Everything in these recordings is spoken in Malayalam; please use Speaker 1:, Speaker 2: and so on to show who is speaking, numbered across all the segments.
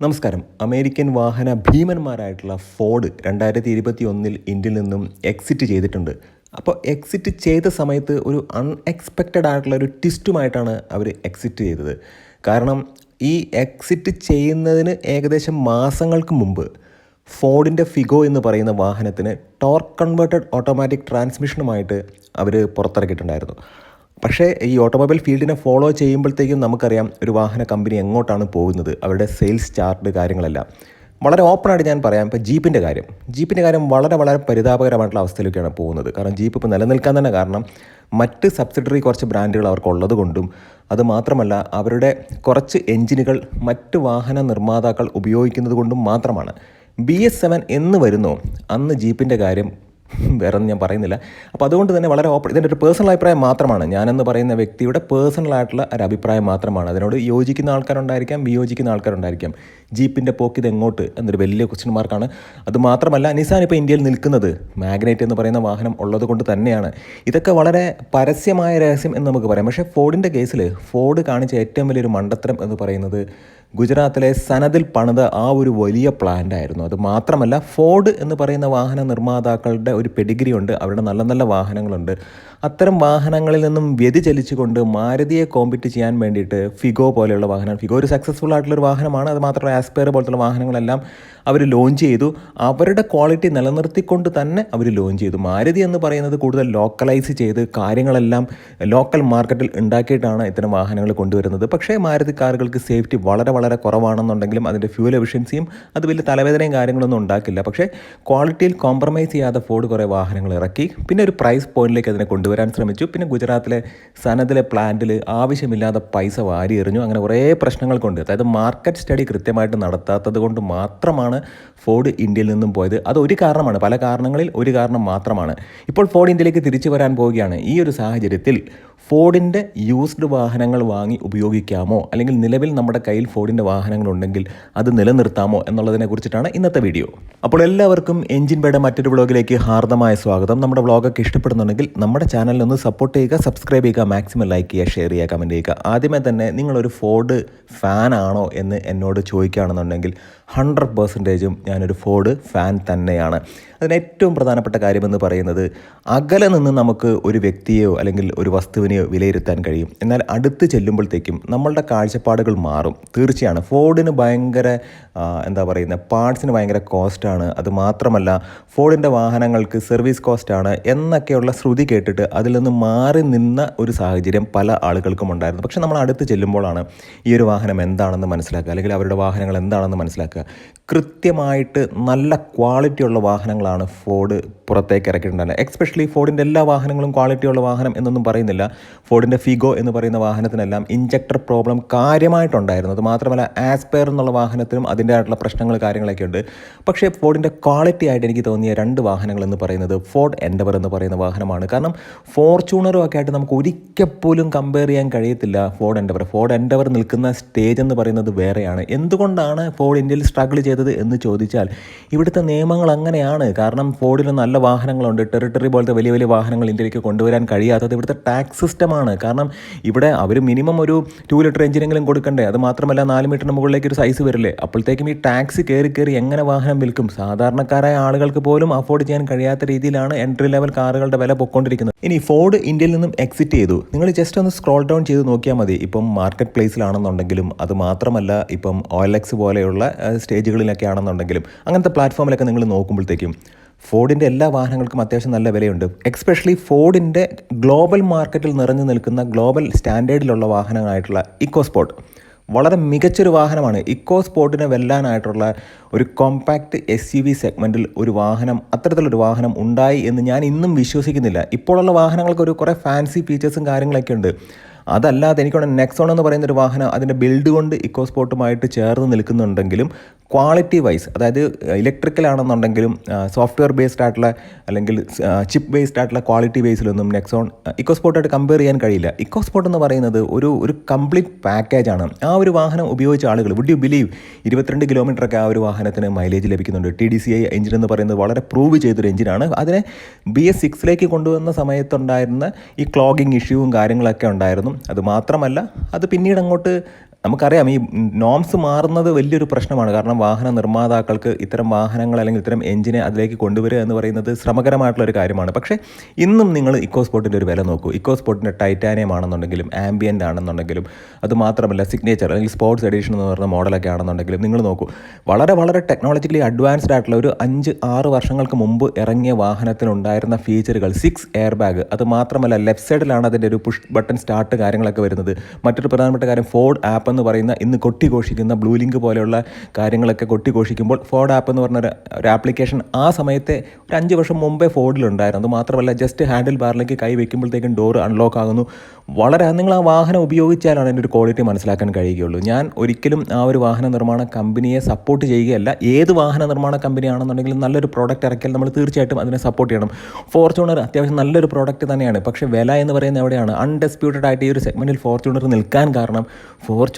Speaker 1: നമസ്കാരം. അമേരിക്കൻ വാഹന ഭീമന്മാരായിട്ടുള്ള ഫോർഡ് രണ്ടായിരത്തി ഇരുപത്തി ഒന്നിൽ ഇന്ത്യയിൽ നിന്നും എക്സിറ്റ് ചെയ്തിട്ടുണ്ട്. അപ്പോൾ എക്സിറ്റ് ചെയ്ത സമയത്ത് ഒരു അൺഎക്സ്പെക്റ്റഡ് ആയിട്ടുള്ള ഒരു ട്വിസ്റ്റുമായിട്ടാണ് അവർ എക്സിറ്റ് ചെയ്തത്. കാരണം ഈ എക്സിറ്റ് ചെയ്യുന്നതിന് ഏകദേശം മാസങ്ങൾക്ക് മുമ്പ് ഫോർഡിന്റെ ഫിഗോ എന്ന് പറയുന്ന വാഹനത്തിന് ടോർക്ക് കൺവേർട്ടഡ് ഓട്ടോമാറ്റിക് ട്രാൻസ്മിഷനുമായിട്ട് അവർ പുറത്തിറക്കിയിട്ടുണ്ടായിരുന്നു. പക്ഷേ ഈ ഓട്ടോമൊബൈൽ ഫീൽഡിനെ ഫോളോ ചെയ്യുമ്പോഴത്തേക്കും നമുക്കറിയാം ഒരു വാഹന കമ്പനി എങ്ങോട്ടാണ് പോകുന്നത് അവരുടെ സെയിൽസ് ചാർട്ട് കാര്യങ്ങളെല്ലാം. വളരെ ഓപ്പണായിട്ട് ഞാൻ പറയാം ഇപ്പോൾ ജീപ്പിന്റെ കാര്യം. ജീപ്പിന്റെ കാര്യം വളരെ വളരെ പരിതാപകരമായിട്ടുള്ള അവസ്ഥയിലേക്കാണ് പോകുന്നത്. കാരണം ജീപ്പ് ഇപ്പോൾ നിലനിൽക്കാൻ തന്നെ കാരണം മറ്റ് സബ്സിഡറി കുറച്ച് ബ്രാൻഡുകൾ അവർക്കുള്ളത് കൊണ്ടും അതുമാത്രമല്ല അവരുടെ കുറച്ച് എഞ്ചിനുകൾ മറ്റ് വാഹന നിർമ്മാതാക്കൾ ഉപയോഗിക്കുന്നത് കൊണ്ടും മാത്രമാണ്. ബി എസ് സെവൻ എന്ന് വരുന്നോ അന്ന് ജീപ്പിന്റെ കാര്യം വേറെ ഒന്നും ഞാൻ പറയുന്നില്ല. അപ്പോൾ അതുകൊണ്ട് തന്നെ വളരെ ഓപ്പൺ ഇതിന്റെ ഒരു പേഴ്സണൽ അഭിപ്രായം മാത്രമാണ്. ഞാനെന്ന് പറയുന്ന വ്യക്തിയുടെ പേഴ്സണൽ ആയിട്ടുള്ള ഒരു അഭിപ്രായം മാത്രമാണ്. അതിനോട് യോജിക്കുന്ന ആൾക്കാരുണ്ടായിരിക്കാം വിയോജിക്കുന്ന ആൾക്കാരുണ്ടായിരിക്കാം. ജീപ്പിന്റെ പോക്ക് ഇത് എങ്ങോട്ട് എന്നൊരു വലിയ ക്വസ്റ്റ്യൻ മാർക്കാണ് അത് മാത്രമല്ല നിസാൻ ഇപ്പോൾ ഇന്ത്യയിൽ നിൽക്കുന്നത് മാഗ്നൈറ്റ് എന്ന് പറയുന്ന വാഹനം ഉള്ളത് കൊണ്ട് തന്നെയാണ്. ഇതൊക്കെ വളരെ പരസ്യമായ രഹസ്യം എന്ന് നമുക്ക് പറയാം. പക്ഷേ ഫോർഡിന്റെ കേസിൽ ഫോർഡ് കാണിച്ച ഏറ്റവും വലിയൊരു മണ്ടത്തരം എന്ന് പറയുന്നത് ഗുജറാത്തിലെ സനദിൽ പണിത ആ ഒരു വലിയ പ്ലാന്റ് ആയിരുന്നു. അത് മാത്രമല്ല ഫോർഡ് എന്ന് പറയുന്ന വാഹന നിർമ്മാതാക്കളുടെ ഒരു പെഡിഗ്രി ഉണ്ട്. അവരുടെ നല്ല നല്ല വാഹനങ്ങളുണ്ട്. അത്തരം വാഹനങ്ങളിൽ നിന്നും വ്യതിചലിച്ചുകൊണ്ട് മാരുതിയെ കോമ്പിറ്റ് ചെയ്യാൻ വേണ്ടിയിട്ട് ഫിഗോ പോലെയുള്ള വാഹനം ഫിഗോ ഒരു സക്സസ്ഫുൾ ആയിട്ടുള്ള ഒരു വാഹനമാണ്. അത് മാത്രമല്ല ആസ്പെയർ പോലത്തുള്ള വാഹനങ്ങളെല്ലാം അവർ ലോഞ്ച് ചെയ്തു. അവരുടെ ക്വാളിറ്റി നിലനിർത്തിക്കൊണ്ട് തന്നെ അവർ ലോഞ്ച് ചെയ്തു. മാരുതി എന്ന് പറയുന്നത് കൂടുതൽ ലോക്കലൈസ് ചെയ്ത് കാര്യങ്ങളെല്ലാം ലോക്കൽ മാർക്കറ്റിൽ ഉണ്ടാക്കിയിട്ടാണ് ഇത്തരം വാഹനങ്ങൾ കൊണ്ടുവരുന്നത്. പക്ഷേ മാരുതി കാറുകൾക്ക് സേഫ്റ്റി വളരെ വളരെ കുറവാണെന്നുണ്ടെങ്കിലും അതിന്റെ ഫ്യൂൽ എഫിഷ്യൻസിയും അത് വലിയ തലവേദനയും കാര്യങ്ങളൊന്നും ഉണ്ടാക്കില്ല. പക്ഷേ ക്വാളിറ്റിയിൽ കോംപ്രമൈസ് ചെയ്യാതെ ഫോർഡ് കുറേ വാഹനങ്ങൾ ഇറക്കി. പിന്നെ ഒരു പ്രൈസ് പോയിന്റിലേക്ക് അതിനെ കൊണ്ടുവരാൻ ശ്രമിച്ചു. പിന്നെ ഗുജറാത്തിലെ സനദിലെ പ്ലാന്റിൽ ആവശ്യമില്ലാതെ പൈസ വാരി എറിഞ്ഞു. അങ്ങനെ കുറേ പ്രശ്നങ്ങൾ കൊണ്ട് അതായത് മാർക്കറ്റ് സ്റ്റഡി കൃത്യമായിട്ട് നടത്താത്തത് കൊണ്ട് മാത്രമാണ് ഫോർഡ് ഇന്ത്യയിൽ നിന്നും പോയത്. അത് ഒരു കാരണമാണ്. പല കാരണങ്ങളിൽ ഒരു കാരണം മാത്രമാണ്. ഇപ്പോൾ ഫോർഡ് ഇന്ത്യയിലേക്ക് തിരിച്ചു വരാൻ പോവുകയാണ്. ഈ ഒരു സാഹചര്യത്തിൽ ഫോർഡിന്റെ യൂസ്ഡ് വാഹനങ്ങൾ വാങ്ങി ഉപയോഗിക്കാമോ? അല്ലെങ്കിൽ നിലവിൽ നമ്മുടെ കയ്യിൽ ഫോർഡിന്റെ വാഹനങ്ങളുണ്ടെങ്കിൽ അത് നിലനിർത്താമോ എന്നുള്ളതിനെ കുറിച്ചിട്ടാണ് ഇന്നത്തെ വീഡിയോ. അപ്പോൾ എല്ലാവർക്കും എഞ്ചിൻ ബേഡ മറ്റൊരു വ്ളോഗിലേക്ക് ഹാർദമായ സ്വാഗതം. നമ്മുടെ വ്ളോഗൊക്കെ ഇഷ്ടപ്പെടുന്നുണ്ടെങ്കിൽ നമ്മുടെ ചാനലിൽ ഒന്ന് സപ്പോർട്ട് ചെയ്യുക സബ്സ്ക്രൈബ് ചെയ്യുക മാക്സിമം ലൈക്ക് ചെയ്യുക ഷെയർ ചെയ്യുക കമന്റ് ചെയ്യുക. ആദ്യമേ തന്നെ നിങ്ങളൊരു ഫോർഡ് ഫാനാണോ എന്ന് എന്നോട് ചോദിക്കുകയാണെന്നുണ്ടെങ്കിൽ ഹൺഡ്രഡ് പെർസെന്റേജും ഞാനൊരു ഫോർഡ് ഫാൻ തന്നെയാണ്. അതിന് ഏറ്റവും പ്രധാനപ്പെട്ട കാര്യമെന്ന് പറയുന്നത് അകലെ നിന്ന് നമുക്ക് ഒരു വ്യക്തിയെയോ അല്ലെങ്കിൽ ഒരു വസ്തുവിനെയോ വിലയിരുത്താൻ കഴിയും. എന്നാൽ അടുത്ത് ചെല്ലുമ്പോഴത്തേക്കും നമ്മളുടെ കാഴ്ചപ്പാടുകൾ മാറും. തീർച്ചയാണ് ഫോർഡിന് ഭയങ്കര എന്താ പറയുന്നത് പാർട്സിന് ഭയങ്കര കോസ്റ്റാണ്. അത് മാത്രമല്ല ഫോർഡിന്റെ വാഹനങ്ങൾക്ക് സർവീസ് കോസ്റ്റാണ് എന്നൊക്കെയുള്ള ശ്രുതി കേട്ടിട്ട് അതിൽ നിന്ന് മാറി നിന്ന ഒരു സാഹചര്യം പല ആളുകൾക്കും ഉണ്ടായിരുന്നു. പക്ഷേ നമ്മൾ അടുത്ത് ചെല്ലുമ്പോഴാണ് ഈ ഒരു വാഹനം എന്താണെന്ന് മനസ്സിലാക്കുക. അല്ലെങ്കിൽ അവരുടെ വാഹനങ്ങൾ എന്താണെന്ന് മനസ്സിലാക്കുക. കൃത്യമായിട്ട് നല്ല ക്വാളിറ്റിയുള്ള വാഹനങ്ങളാണ് ഫോർഡ് പുറത്തേക്ക് ഇറക്കിയിട്ടുണ്ടായിരുന്നത് എക്സ്പെഷ്യലി ഫോർഡിന്റെ എല്ലാ വാഹനങ്ങളും ക്വാളിറ്റിയുള്ള വാഹനം എന്നൊന്നും പറയുന്നില്ല. ഫോർഡിന്റെ ഫിഗോ എന്ന് പറയുന്ന വാഹനത്തിനെല്ലാം ഇഞ്ചക്ടർ പ്രോബ്ലം കാര്യമായിട്ടുണ്ടായിരുന്നു. അത് മാത്രമല്ല ആസ്പെയർ എന്നുള്ള വാഹനത്തിനും അതിന്റെതായിട്ടുള്ള പ്രശ്നങ്ങൾ കാര്യങ്ങളൊക്കെ ഉണ്ട്. പക്ഷേ ഫോർഡിന്റെ ക്വാളിറ്റി ആയിട്ട് എനിക്ക് തോന്നിയ രണ്ട് വാഹനങ്ങൾ എന്ന് പറയുന്നത് ഫോർഡ് എൻഡവർ എന്ന് പറയുന്ന വാഹനമാണ്. കാരണം ഫോർച്യൂണറും ഒക്കെ ആയിട്ട് നമുക്ക് ഒരിക്കൽ പോലും കമ്പയർ ചെയ്യാൻ കഴിയത്തില്ല ഫോർഡ് എൻഡവർ ഫോർഡ് എൻഡവർ നിൽക്കുന്ന സ്റ്റേജ് എന്ന് പറയുന്നത് വേറെയാണ്. എന്തുകൊണ്ടാണ് ഫോർഡ് ഇന്ത്യയിൽ സ്ട്രഗിൾ ചെയ്തത് എന്ന് ചോദിച്ചാൽ ഇവിടുത്തെ നിയമങ്ങൾ അങ്ങനെയാണ്. കാരണം ഫോർഡിന് നല്ല വാഹനങ്ങളുണ്ട്. ടെറിട്ടറി പോലത്തെ വലിയ വലിയ വാഹനങ്ങൾ ഇന്ത്യയിലേക്ക് കൊണ്ടുവരാൻ കഴിയാത്തത് ഇവിടുത്തെ ടാക്സ് സിസ്റ്റമാണ് കാരണം ഇവിടെ അവർ മിനിമം ഒരു ടു ലിറ്റർ എഞ്ചിനെങ്കിലും കൊടുക്കണ്ടേ. അത് മാത്രമല്ല നാല് മീറ്ററിന് മുകളിലേക്ക് ഒരു സൈസ് വരില്ലേ. അപ്പോഴത്തേക്കും ഈ ടാക്സ് കയറി കയറി എങ്ങനെ വാഹനം വിൽക്കും? സാധാരണക്കാരായ ആളുകൾക്ക് പോലും അഫോർഡ് ചെയ്യാൻ കഴിയാത്ത രീതിയിലാണ് എൻട്രി ലെവൽ കാറുകളുടെ വില പൊക്കോണ്ടിരിക്കുന്നത് ഇനി ഫോർഡ് ഇന്ത്യയിൽ നിന്നും എക്സിറ്റ് ചെയ്തു. നിങ്ങൾ ജസ്റ്റ് ഒന്ന് സ്ക്രോൾ ഡൗൺ ചെയ്ത് നോക്കിയാൽ മതി. ഇപ്പം മാർക്കറ്റ് പ്ലേസിലാണെന്നുണ്ടെങ്കിലും അത് മാത്രമല്ല ഇപ്പം ഓയിൽ എക്സ് പോലെയുള്ള സ്റ്റേജുകളിലൊക്കെ ആണെന്നുണ്ടെങ്കിലും അങ്ങനത്തെ പ്ലാറ്റ്ഫോമിലൊക്കെ നിങ്ങൾ നോക്കുമ്പോഴത്തേക്കും ഫോർഡിന്റെ എല്ലാ വാഹനങ്ങൾക്കും അത്യാവശ്യം നല്ല വിലയുണ്ട്. എക്സ്പെഷ്യലി ഫോർഡിന്റെ ഗ്ലോബൽ മാർക്കറ്റിൽ നിറഞ്ഞു നിൽക്കുന്ന ഗ്ലോബൽ സ്റ്റാൻഡേർഡിലുള്ള വാഹനമായിട്ടുള്ള ഇക്കോസ്പോർട്ട് വളരെ മികച്ചൊരു വാഹനമാണ്. ഇക്കോ സ്പോർട്ടിനെ വെല്ലാനായിട്ടുള്ള ഒരു കോമ്പാക്റ്റ് എസ് യു വി സെഗ്മെന്റിൽ ഒരു വാഹനം അത്തരത്തിലൊരു വാഹനം ഉണ്ടായി എന്ന് ഞാൻ ഇന്നും വിശ്വസിക്കുന്നില്ല. ഇപ്പോഴുള്ള വാഹനങ്ങൾക്ക് ഒരു കുറേ ഫാൻസി ഫീച്ചേഴ്സും കാര്യങ്ങളൊക്കെ ഉണ്ട്. അതല്ലാതെ എനിക്കവിടെ നെക്സോൺ എന്ന് പറയുന്ന ഒരു വാഹനം അതിന്റെ ബിൽഡ് കൊണ്ട് ഇക്കോ സ്പോർട്ടുമായിട്ട് ചേർന്ന് നിൽക്കുന്നുണ്ടെങ്കിലും ക്വാളിറ്റി വൈസ് അതായത് ഇലക്ട്രിക്കൽ ആണെന്നുണ്ടെങ്കിലും സോഫ്റ്റ്വെയർ ബേസ്ഡ് ആയിട്ടുള്ള അല്ലെങ്കിൽ ചിപ്പ് ബേസ്ഡ് ആയിട്ടുള്ള ക്വാളിറ്റി ബേസിലൊന്നും നെക്സോൺ ഇക്കോ സ്പോർട്ടായിട്ട് കമ്പയർ ചെയ്യാൻ കഴിയില്ല. ഇക്കോ സ്പോർട്ട് എന്ന് പറയുന്നത് ഒരു ഒരു കംപ്ലീറ്റ് പാക്കേജാണ് ആ ഒരു വാഹനം ഉപയോഗിച്ച ആളുകൾ വുഡ് യു ബിലീവ് ഇരുപത്തിരണ്ട് കിലോമീറ്ററൊക്കെ ആ ഒരു വാഹനത്തിന് മൈലേജ് ലഭിക്കുന്നുണ്ട്. T D C I engine എന്ന് പറയുന്നത് വളരെ പ്രൂവ് ചെയ്തൊരു എഞ്ചിനാണ് അതിനെ ബി എസ് സിക്സിലേക്ക് കൊണ്ടുവന്ന സമയത്തുണ്ടായിരുന്ന ഈ ക്ലോഗിങ് ഇഷ്യൂവും കാര്യങ്ങളൊക്കെ ഉണ്ടായിരുന്നു. അത് മാത്രമല്ല അത് പിന്നീട് അങ്ങോട്ട് നമുക്കറിയാം ഈ നോംസ് മാറുന്നത് വലിയൊരു പ്രശ്നമാണ്. കാരണം വാഹന നിർമ്മാതാക്കൾക്ക് ഇത്തരം വാഹനങ്ങൾ അല്ലെങ്കിൽ ഇത്തരം എഞ്ചിനെ അതിലേക്ക് കൊണ്ടുവരിക എന്ന് പറയുന്നത് ശ്രമകരമായിട്ടുള്ള ഒരു കാര്യമാണ്. പക്ഷേ ഇന്നും നിങ്ങൾ ഇക്കോ സ്പോർട്ടിന്റെ ഒരു വില നോക്കൂ. ഇക്കോ സ്പോർട്ടിന്റെ ടൈറ്റാനിയം ആണെന്നുണ്ടെങ്കിലും ആംബിയന്റ് ആണെന്നുണ്ടെങ്കിലും അത് മാത്രമല്ല സിഗ്നേച്ചർ അല്ലെങ്കിൽ സ്പോർട്സ് എഡിഷൻ എന്ന് പറയുന്ന മോഡലൊക്കെ ആണെന്നുണ്ടെങ്കിലും നിങ്ങൾ നോക്കൂ. വളരെ വളരെ ടെക്നോളജിക്കലി അഡ്വാൻസ്ഡ് ആയിട്ടുള്ള ഒരു അഞ്ച് ആറ് വർഷങ്ങൾക്ക് മുമ്പ് ഇറങ്ങിയ വാഹനത്തിനുണ്ടായിരുന്ന ഫീച്ചറുകൾ സിക്സ് എയർ ബാഗ് അത് മാത്രമല്ല ലെഫ്റ്റ് സൈഡിലാണ് അതിന്റെ ഒരു പുഷ് ബട്ടൺ സ്റ്റാർട്ട് കാര്യങ്ങളൊക്കെ വരുന്നത്. മറ്റൊരു പ്രധാനപ്പെട്ട കാര്യം ഫോർഡ് ആപ്പ് എന്ന് പറയുന്ന ഇന്ന് കൊട്ടിഘോഷിക്കുന്ന ബ്ലൂ ലിങ്ക് പോലെയുള്ള കാര്യങ്ങളൊക്കെ കൊട്ടിഘോഷിക്കുമ്പോൾ ഫോർഡ് ആപ്പ് എന്ന് പറഞ്ഞ ഒരു- ആപ്ലിക്കേഷൻ ആ സമയത്തെ ഒരു അഞ്ച് വർഷം മുമ്പേ ഫോർഡിലുണ്ടായിരുന്നു അത് മാത്രമല്ല ജസ്റ്റ് ഹാൻഡിൽ ബാറിലേക്ക് കൈ വയ്ക്കുമ്പോഴത്തേക്കും ഡോർ അൺലോക്ക് ആകുന്നു. വളരെ നിങ്ങൾ ആ വാഹനം ഉപയോഗിച്ചാലാണ് അതിന്റെ ഒരു ക്വാളിറ്റി മനസ്സിലാക്കാൻ കഴിയുകയുള്ളൂ. ഞാൻ ഒരിക്കലും ആ ഒരു വാഹന നിർമ്മാണ കമ്പനിയെ സപ്പോർട്ട് ചെയ്യുകയല്ല. ഏത് വാഹന നിർമ്മാണ കമ്പനിയാണെന്നുണ്ടെങ്കിലും നല്ലൊരു പ്രോഡക്റ്റ് ഇറക്കിയാൽ നമ്മൾ തീർച്ചയായിട്ടും അതിനെ സപ്പോർട്ട് ചെയ്യണം. ഫോർച്യൂണർ അത്യാവശ്യം നല്ലൊരു പ്രോഡക്റ്റ് തന്നെയാണ്. പക്ഷേ വില എന്ന് പറയുന്നത് എവിടെയാണ്? അൺഡിസ്പ്യൂട്ടഡ് ആയിട്ട് ഈ ഒരു സെഗ്മെന്റിൽ ഫോർച്യൂണർ നിൽക്കാൻ കാരണം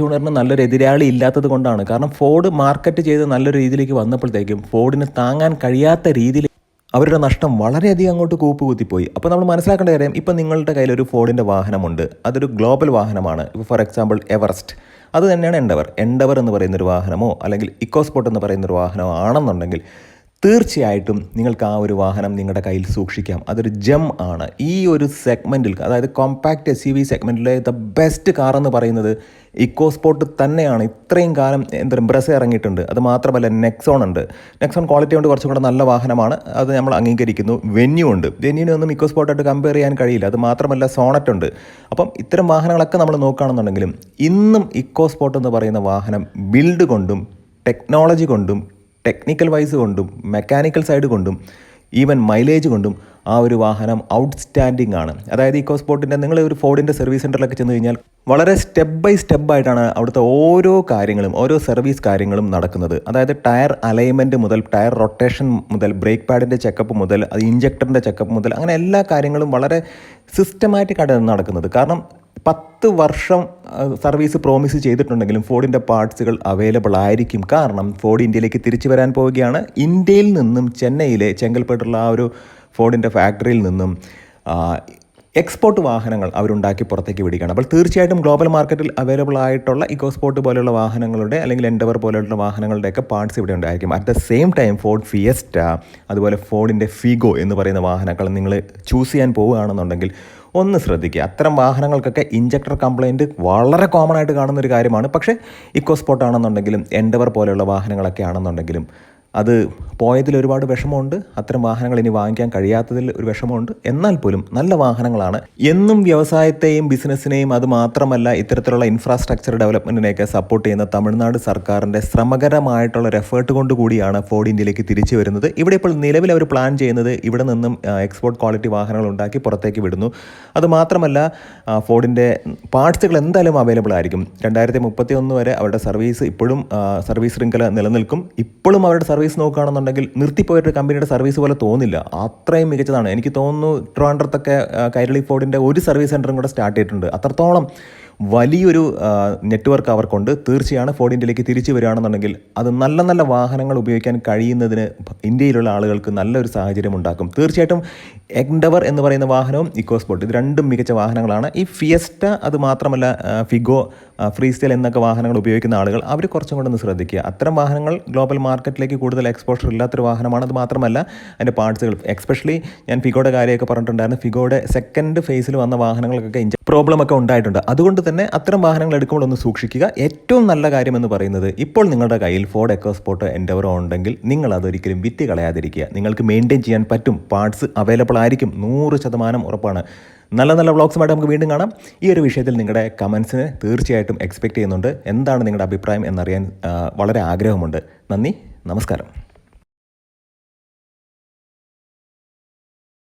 Speaker 1: ഫോർച്യൂണറിന് നല്ലൊരു എതിരാളി ഇല്ലാത്തത് കൊണ്ടാണ്. കാരണം ഫോർഡ് മാർക്കറ്റ് ചെയ്ത് നല്ലൊരു രീതിയിലേക്ക് വന്നപ്പോഴത്തേക്കും ഫോർഡിന് താങ്ങാൻ കഴിയാത്ത രീതിയിൽ അവരുടെ നഷ്ടം വളരെയധികം അങ്ങോട്ട് കൂപ്പ് കുത്തിപ്പോയി അപ്പോൾ നമ്മൾ മനസ്സിലാക്കേണ്ട കാര്യം ഇപ്പം നിങ്ങളുടെ കയ്യിൽ ഒരു ഫോർഡിന്റെ വാഹനമുണ്ട്. അതൊരു ഗ്ലോബൽ വാഹനമാണ്. ഇപ്പോൾ ഫോർ എക്സാമ്പിൾ എവറസ്റ്റ് അത് തന്നെയാണ് എൻഡവർ എൻഡവർ എന്ന് പറയുന്നൊരു വാഹനമോ അല്ലെങ്കിൽ ഇക്കോസ്പോട്ട് എന്ന് പറയുന്നൊരു വാഹനമോ ആണെന്നുണ്ടെങ്കിൽ തീർച്ചയായിട്ടും നിങ്ങൾക്ക് ആ ഒരു വാഹനം നിങ്ങളുടെ കയ്യിൽ സൂക്ഷിക്കാം. അതൊരു ജം ആണ്. ഈ ഒരു സെഗ്മെന്റിൽ അതായത് കോമ്പാക്റ്റ് എസ് യു വി സെഗ്മെന്റിലെ ദ ബെസ്റ്റ് കാർ എന്ന് പറയുന്നത് ഇക്കോ സ്പോട്ട് തന്നെയാണ്. ഇത്രയും കാലം എന്തൊരു ബ്രസ് ഇറങ്ങിയിട്ടുണ്ട്. അത് മാത്രമല്ല നെക്സോൺ ഉണ്ട്. നെക്സോൺ ക്വാളിറ്റി കൊണ്ട് കുറച്ചും കൂടെ നല്ല വാഹനമാണ്. അത് നമ്മൾ അംഗീകരിക്കുന്നു. വെന്യൂ ഉണ്ട്. വെന്യൂവിനെ ഒന്നും ഇക്കോസ്പോർട്ടായിട്ട് കമ്പയർ ചെയ്യാൻ കഴിയില്ല. അത് മാത്രമല്ല സോണറ്റ് ഉണ്ട്. അപ്പം ഇത്തരം വാഹനങ്ങളൊക്കെ നമ്മൾ നോക്കുകയാണെന്നുണ്ടെങ്കിലും ഇന്നും ഇക്കോ സ്പോട്ട് എന്ന് പറയുന്ന വാഹനം ബിൽഡ് കൊണ്ടും ടെക്നോളജി കൊണ്ടും ടെക്നിക്കൽ വൈസ് കൊണ്ടും മെക്കാനിക്കൽ സൈഡ് കൊണ്ടും ഈവൻ മൈലേജ് കൊണ്ടും ആ ഒരു വാഹനം ഔട്ട്സ്റ്റാൻഡിംഗ് ആണ്. അതായത് ഇക്കോ സ്പോർട്ടിന്റെ നിങ്ങൾ ഒരു ഫോർഡിന്റെ സർവീസ് സെന്ററിലൊക്കെ ചെന്ന് കഴിഞ്ഞാൽ വളരെ സ്റ്റെപ്പ് ബൈ സ്റ്റെപ്പ് ആയിട്ടാണ് അവിടുത്തെ ഓരോ കാര്യങ്ങളും ഓരോ സർവീസ് കാര്യങ്ങളും നടക്കുന്നത്. അതായത് ടയർ അലൈൻമെന്റ് മുതൽ ടയർ റൊട്ടേഷൻ മുതൽ ബ്രേക്ക് പാഡിന്റെ ചെക്കപ്പ് മുതൽ അത് ഇഞ്ചക്ടറിന്റെ ചെക്കപ്പ് മുതൽ അങ്ങനെ എല്ലാ കാര്യങ്ങളും വളരെ സിസ്റ്റമാറ്റിക്കായിട്ടാണ് നടക്കുന്നത്. കാരണം പത്ത് വർഷം സർവീസ് പ്രോമിസ് ചെയ്തിട്ടുണ്ടെങ്കിലും ഫോർഡിന്റെ പാർട്സുകൾ അവൈലബിൾ ആയിരിക്കും. കാരണം ഫോർഡ് ഇന്ത്യയിലേക്ക് തിരിച്ചു വരാൻ പോവുകയാണ്. ഇന്ത്യയിൽ നിന്നും ചെന്നൈയിലെ ചെങ്കൽപ്പെട്ടുള്ള ആ ഒരു ഫോർഡിന്റെ ഫാക്ടറിയിൽ നിന്നും എക്സ്പോർട്ട് വാഹനങ്ങൾ അവരുണ്ടാക്കി പുറത്തേക്ക് വിടുകയാണ്. അപ്പോൾ തീർച്ചയായിട്ടും ഗ്ലോബൽ മാർക്കറ്റിൽ അവൈലബിൾ ആയിട്ടുള്ള ഇക്കോസ്പോർട്ട് പോലെയുള്ള വാഹനങ്ങളുടെ അല്ലെങ്കിൽ എൻഡവർ പോലെയുള്ള വാഹനങ്ങളുടെയൊക്കെ പാർട്സ് ഇവിടെ ഉണ്ടായിരിക്കും. At the same time Ford Fiesta അതുപോലെ ഫോർഡിന്റെ ഫിഗോ എന്ന് പറയുന്ന വാഹനങ്ങൾ നിങ്ങൾ ചൂസ് ചെയ്യാൻ പോവുകയാണെന്നുണ്ടെങ്കിൽ ഒന്ന് ശ്രദ്ധിക്കുക. അത്തരം വാഹനങ്ങൾക്കൊക്കെ ഇഞ്ചക്ടർ കംപ്ലയിന്റ് വളരെ കോമൺ ആയിട്ട് കാണുന്ന ഒരു കാര്യമാണ്. പക്ഷേ ഇക്കോസ്പോട്ട് ആണെന്നുണ്ടെങ്കിലും എൻഡവർ പോലെയുള്ള വാഹനങ്ങളൊക്കെ ആണെന്നുണ്ടെങ്കിലും അത് പോയതിൽ ഒരുപാട് വിഷമമുണ്ട്. അത്തരം വാഹനങ്ങൾ ഇനി വാങ്ങിക്കാൻ കഴിയാത്തതിൽ ഒരു വിഷമമുണ്ട്. എന്നാൽ പോലും നല്ല വാഹനങ്ങളാണ്. എന്നും വ്യവസായത്തെയും ബിസിനസ്സിനെയും അത് മാത്രമല്ല ഇത്തരത്തിലുള്ള ഇൻഫ്രാസ്ട്രക്ചർ ഡെവലപ്മെന്റിനെയൊക്കെ സപ്പോർട്ട് ചെയ്യുന്ന തമിഴ്നാട് സർക്കാരിന്റെ ശ്രമകരമായിട്ടുള്ള ഒരു എഫേർട്ട് കൊണ്ട് കൂടിയാണ് ഫോർഡ് ഇന്ത്യയിലേക്ക് തിരിച്ചു വരുന്നത്. ഇവിടെ ഇപ്പോൾ നിലവിൽ അവർ പ്ലാൻ ചെയ്യുന്നത് ഇവിടെ നിന്നും എക്സ്പോർട്ട് ക്വാളിറ്റി വാഹനങ്ങൾ ഉണ്ടാക്കി പുറത്തേക്ക് വിടുന്നു. അത് മാത്രമല്ല ഫോർഡിന്റെ പാർട്സുകൾ എന്തായാലും അവൈലബിൾ ആയിരിക്കും. രണ്ടായിരത്തി മുപ്പത്തി ഒന്ന് വരെ അവരുടെ സർവീസ് ഇപ്പോഴും സർവീസ് ശൃംഖല നിലനിൽക്കും. ഇപ്പോഴും അവരുടെ സർവീസ് നോക്കുകയാണെന്നുണ്ടെങ്കിൽ നിർത്തിപ്പോയിട്ട് കമ്പനിയുടെ സർവീസ് പോലെ തോന്നില്ല. അത്രയും മികച്ചതാണ്. എനിക്ക് തോന്നുന്നു ട്രിവാൻഡ്രത്തൊക്കെ കൈരളി ഫോർഡിന്റെ ഒരു സർവീസ് സെന്ററും കൂടെ സ്റ്റാർട്ട് ചെയ്തിട്ടുണ്ട്. അത്രത്തോളം വലിയൊരു നെറ്റ്വർക്ക് അവർക്കുണ്ട്. തീർച്ചയാണ് ഫോർഡ് ഇന്ത്യയിലേക്ക് തിരിച്ചു വരികയാണെന്നുണ്ടെങ്കിൽ അത് നല്ല നല്ല വാഹനങ്ങൾ ഉപയോഗിക്കാൻ കഴിയുന്നതിന് ഇന്ത്യയിലുള്ള ആളുകൾക്ക് നല്ലൊരു സാഹചര്യം ഉണ്ടാക്കും. തീർച്ചയായിട്ടും എൻഡവർ എന്ന് പറയുന്ന വാഹനവും ഇക്കോസ്പോർട്ട് ഇത് രണ്ടും മികച്ച വാഹനങ്ങളാണ്. ഈ ഫിയസ്റ്റ അത് മാത്രമല്ല ഫിഗോ ഫ്രീ സ്റ്റൈൽ എന്നൊക്കെ വാഹനങ്ങൾ ഉപയോഗിക്കുന്ന ആളുകൾ അവർ കുറച്ചും കൂടെ ഒന്ന് ശ്രദ്ധിക്കുക. അത്തരം വാഹനങ്ങൾ ഗ്ലോബൽ മാർക്കറ്റിലേക്ക് കൂടുതൽ എക്സ്പോഷർ ഇല്ലാത്തൊരു വാഹനമാണ്. അത് മാത്രമല്ല അതിന്റെ പാർട്സുകൾ എക്സ്പെഷ്യലി ഞാൻ ഫിഗോയുടെ കാര്യമൊക്കെ പറഞ്ഞിട്ടുണ്ടായിരുന്നു. ഫിഗോയുടെ സെക്കൻഡ് ഫേസിൽ വന്ന വാഹനങ്ങൾക്കൊക്കെ ഇഞ്ച പ്രോബ്ലം ഒക്കെ ഉണ്ടായിട്ടുണ്ട്. അതുകൊണ്ട് തന്നെ അത്തരം വാഹനങ്ങൾ എടുക്കുമ്പോൾ ഒന്ന് സൂക്ഷിക്കുക. ഏറ്റവും നല്ല കാര്യം എന്ന് പറയുന്നത് ഇപ്പോൾ നിങ്ങളുടെ കയ്യിൽ ഫോർഡ് എക്കോസ്പോർട്ടോ എൻഡവറോ ഉണ്ടെങ്കിൽ നിങ്ങൾ അതൊരിക്കലും വിറ്റ് കളയാതിരിക്കുക. നിങ്ങൾക്ക് മെയിന്റെയിൻ ചെയ്യാൻ പറ്റും. പാർട്സ് അവൈലബിൾ ആയിരിക്കും നൂറ് ശതമാനം ഉറപ്പാണ്. നല്ല നല്ല വ്ളോഗ്സുമായിട്ട് നമുക്ക് വീണ്ടും കാണാം. ഈ ഒരു വിഷയത്തിൽ നിങ്ങളുടെ കമൻസിന് തീർച്ചയായിട്ടും എക്സ്പെക്റ്റ് ചെയ്യുന്നുണ്ട്. എന്താണ് നിങ്ങളുടെ അഭിപ്രായം എന്നറിയാൻ വളരെ ആഗ്രഹമുണ്ട്. നന്ദി. നമസ്കാരം.